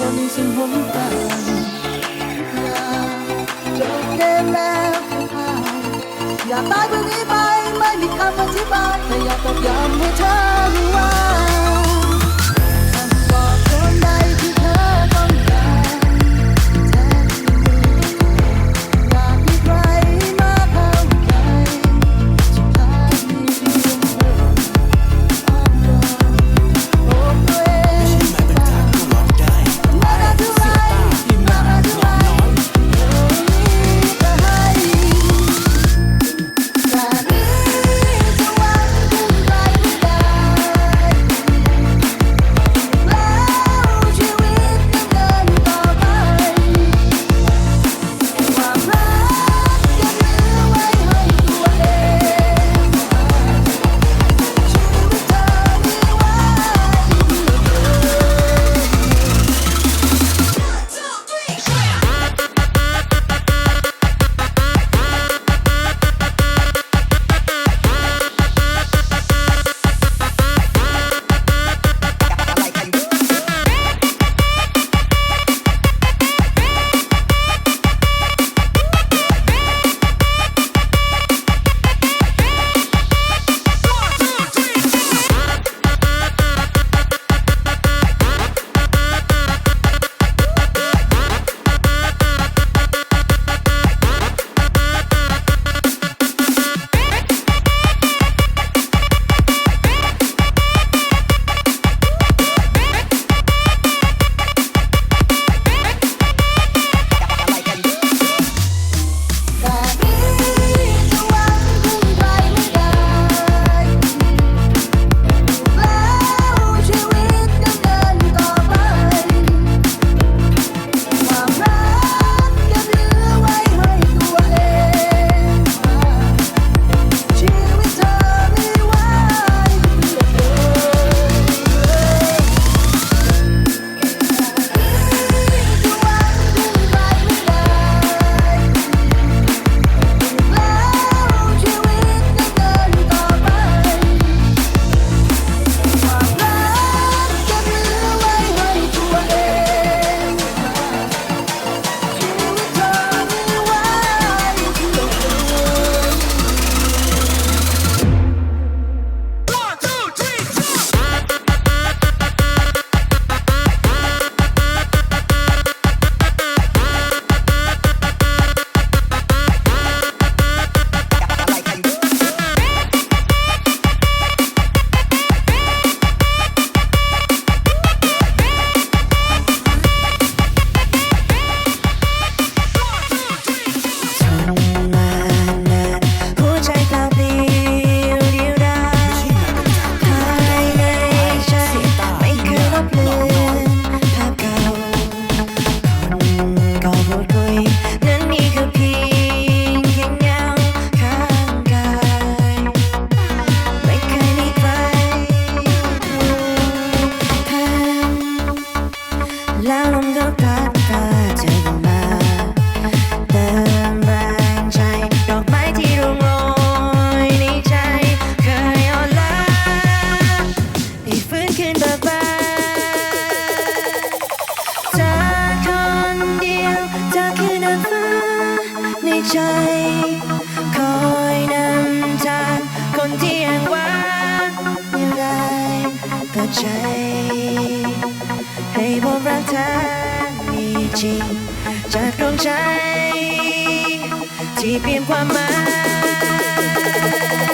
คนที่ฉันหวงตามจบเกมแล้วอยากตายแบบนี้ไป ไม่มีคำอธิบายแต่อยากตอกย้ำให้เธอรู้ว่า้าใจ ให้บอกรักเธอมีจริง จากดวงใจ ที่เปลี่ยนความหมาย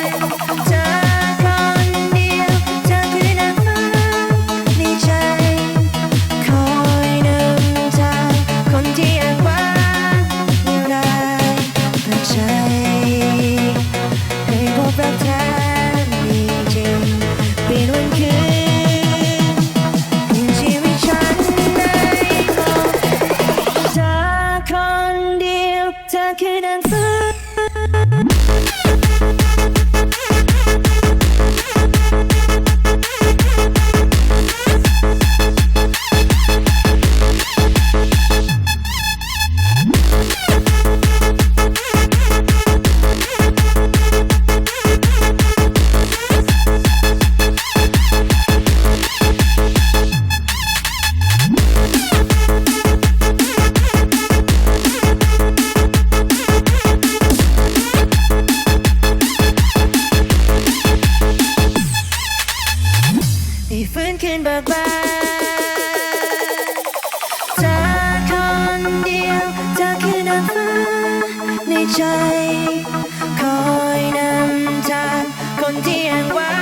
คอยนำทางคนที่อ้างว้า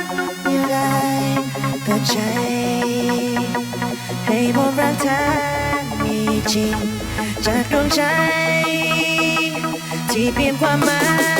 งยังไงก็ใจ ให้ผรักเธมีจริง จากดวงใจ ที่เปลี่ยนความหมาย